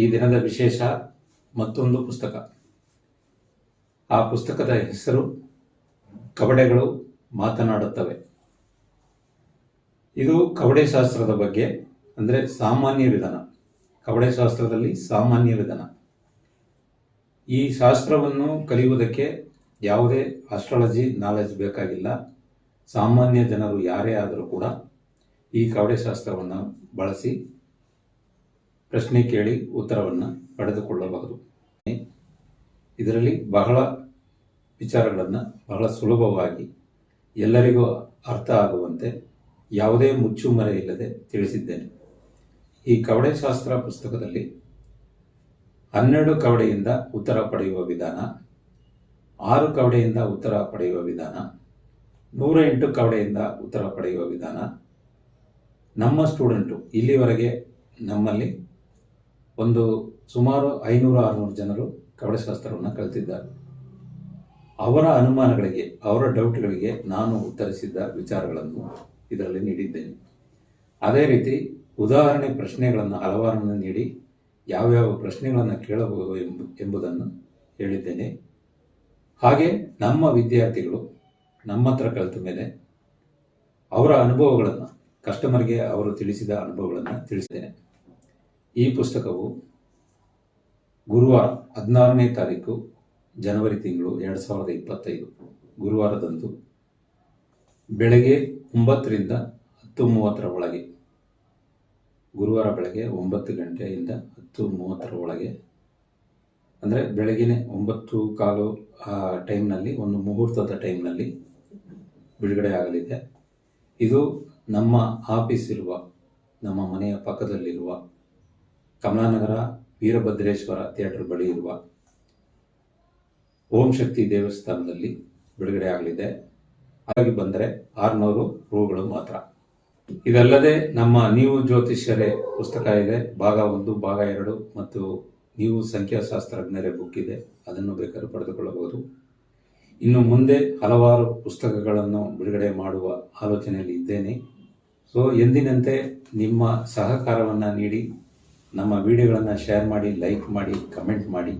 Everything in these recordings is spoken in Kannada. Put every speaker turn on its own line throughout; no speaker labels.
ಈ ದಿನದ ವಿಶೇಷ ಮತ್ತೊಂದು ಪುಸ್ತಕ. ಆ ಪುಸ್ತಕದ ಹೆಸರು ಕವಡೆಗಳು ಮಾತನಾಡುತ್ತವೆ. ಇದು ಕವಡೆ ಶಾಸ್ತ್ರದ ಬಗ್ಗೆ, ಅಂದರೆ ಸಾಮಾನ್ಯ ವಿಧಾನ. ಕವಡೆ ಶಾಸ್ತ್ರದಲ್ಲಿ ಸಾಮಾನ್ಯ ವಿಧಾನ. ಈ ಶಾಸ್ತ್ರವನ್ನು ಕಲಿಯುವುದಕ್ಕೆ ಯಾವುದೇ ಆಸ್ಟ್ರಾಲಜಿ ನಾಲೆಜ್ ಬೇಕಾಗಿಲ್ಲ. ಸಾಮಾನ್ಯ ಜನರು ಯಾರೇ ಆದರೂ ಕೂಡ ಈ ಕವಡೆ ಶಾಸ್ತ್ರವನ್ನು ಬಳಸಿ ಪ್ರಶ್ನೆ ಕೇಳಿ ಉತ್ತರವನ್ನು ಪಡೆದುಕೊಳ್ಳಬಹುದು. ಇದರಲ್ಲಿ ಬಹಳ ವಿಚಾರಗಳನ್ನು ಬಹಳ ಸುಲಭವಾಗಿ ಎಲ್ಲರಿಗೂ ಅರ್ಥ ಆಗುವಂತೆ ಯಾವುದೇ ಮುಚ್ಚುಮರೆ ಇಲ್ಲದೆ ತಿಳಿಸಿದ್ದೇನೆ. ಈ ಕವಡೆ ಶಾಸ್ತ್ರ ಪುಸ್ತಕದಲ್ಲಿ ಹನ್ನೆರಡು ಕವಡೆಯಿಂದ ಉತ್ತರ ಪಡೆಯುವ ವಿಧಾನ, ಆರು ಕವಡೆಯಿಂದ ಉತ್ತರ ಪಡೆಯುವ ವಿಧಾನ, ನೂರ ಎಂಟು ಕವಡೆಯಿಂದ ಉತ್ತರ ಪಡೆಯುವ ವಿಧಾನ ನಮ್ಮ ಸ್ಟೂಡೆಂಟು ಇಲ್ಲಿವರೆಗೆ ನಮ್ಮಲ್ಲಿ ಒಂದು ಸುಮಾರು ಐನೂರು ಆರುನೂರು ಜನರು ಕವಡಶಾಸ್ತ್ರವನ್ನು ಕಲಿತಿದ್ದಾರೆ. ಅವರ ಅನುಮಾನಗಳಿಗೆ, ಅವರ ಡೌಟ್ಗಳಿಗೆ ನಾನು ಉತ್ತರಿಸಿದ್ದ ವಿಚಾರಗಳನ್ನು ಇದರಲ್ಲಿ ನೀಡಿದ್ದೇನೆ. ಅದೇ ರೀತಿ ಉದಾಹರಣೆ ಪ್ರಶ್ನೆಗಳನ್ನು ಹಲವಾರನ್ನು ನೀಡಿ ಯಾವ್ಯಾವ ಪ್ರಶ್ನೆಗಳನ್ನು ಕೇಳಬಹುದು ಎಂಬು, ಎಂಬುದನ್ನು ಹೇಳಿದ್ದೇನೆ. ಹಾಗೆ ನಮ್ಮ ವಿದ್ಯಾರ್ಥಿಗಳು ನಮ್ಮ ಹತ್ರ ಕಲಿತ ಮೇಲೆ ಅವರ ಅನುಭವಗಳನ್ನು ಕಸ್ಟಮರ್ಗೆ ಅವರು ತಿಳಿಸಿದ ಅನುಭವಗಳನ್ನು ತಿಳಿಸಿದ್ದೇನೆ. ಈ ಪುಸ್ತಕವು ಗುರುವಾರ ಹದಿನಾರನೇ ತಾರೀಕು ಜನವರಿ ತಿಂಗಳು ಎರಡು ಸಾವಿರದ ಇಪ್ಪತ್ತೈದು. ಗುರುವಾರದಂದು ಬೆಳಗ್ಗೆ ಒಂಬತ್ತರಿಂದ ಹತ್ತು ಮೂವತ್ತರ ಒಳಗೆ. ಗುರುವಾರ ಬೆಳಗ್ಗೆ ಒಂಬತ್ತು ಗಂಟೆಯಿಂದ ಹತ್ತು ಮೂವತ್ತರ ಒಳಗೆ. ಅಂದರೆ ಬೆಳಗಿನ ಒಂಬತ್ತು ಕಾಲು ಟೈಮ್ನಲ್ಲಿ, ಒಂದು ಮುಹೂರ್ತದ ಟೈಮ್ನಲ್ಲಿ ಬಿಡುಗಡೆ ಆಗಲಿದೆ. ಇದು ನಮ್ಮ ಆಫೀಸ್ ಇರುವ ನಮ್ಮ ಮನೆಯ ಪಕ್ಕದಲ್ಲಿರುವ ಕಮಲಾನಗರ ವೀರಭದ್ರೇಶ್ವರ ಥಿಯೇಟರ್ ಬಳಿ ಇರುವ ಓಂ ಶಕ್ತಿ ದೇವಸ್ಥಾನದಲ್ಲಿ ಬಿಡುಗಡೆ ಆಗಲಿದೆ. ಹಾಗಾಗಿ ಬಂದರೆ ಆರುನೂರು ರೂಗಳು ಮಾತ್ರ. ಇದಲ್ಲದೆ ನಮ್ಮ ನೀವು ಜ್ಯೋತಿಷ್ಯರೇ ಪುಸ್ತಕ ಇದೆ. ಭಾಗ ಒಂದು, ಭಾಗ ಎರಡು ಮತ್ತು ನೀವು ಸಂಖ್ಯಾಶಾಸ್ತ್ರಜ್ಞರೇ ಬುಕ್ ಇದೆ. ಅದನ್ನು ಬೇಕಾದ್ರೂ ಪಡೆದುಕೊಳ್ಳಬಹುದು. ಇನ್ನು ಮುಂದೆ ಹಲವಾರು ಪುಸ್ತಕಗಳನ್ನು ಬಿಡುಗಡೆ ಮಾಡುವ ಆಲೋಚನೆಯಲ್ಲಿ ಇದ್ದೇನೆ. ಸೊ ಎಂದಿನಂತೆ ನಿಮ್ಮ ಸಹಕಾರವನ್ನು ನೀಡಿ ನಮ್ಮ ವಿಡಿಯೋಗಳನ್ನು ಶೇರ್ ಮಾಡಿ ಲೈಕ್ ಮಾಡಿ ಕಮೆಂಟ್ ಮಾಡಿ.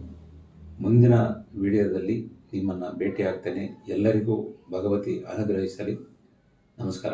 ಮುಂದಿನ ವಿಡಿಯೋದಲ್ಲಿ ನಿಮ್ಮನ್ನು ಭೇಟಿಯಾಗ್ತೇನೆ. ಎಲ್ಲರಿಗೂ ಭಗವತಿ ಅನುಗ್ರಹಿಸಲಿ. ನಮಸ್ಕಾರ.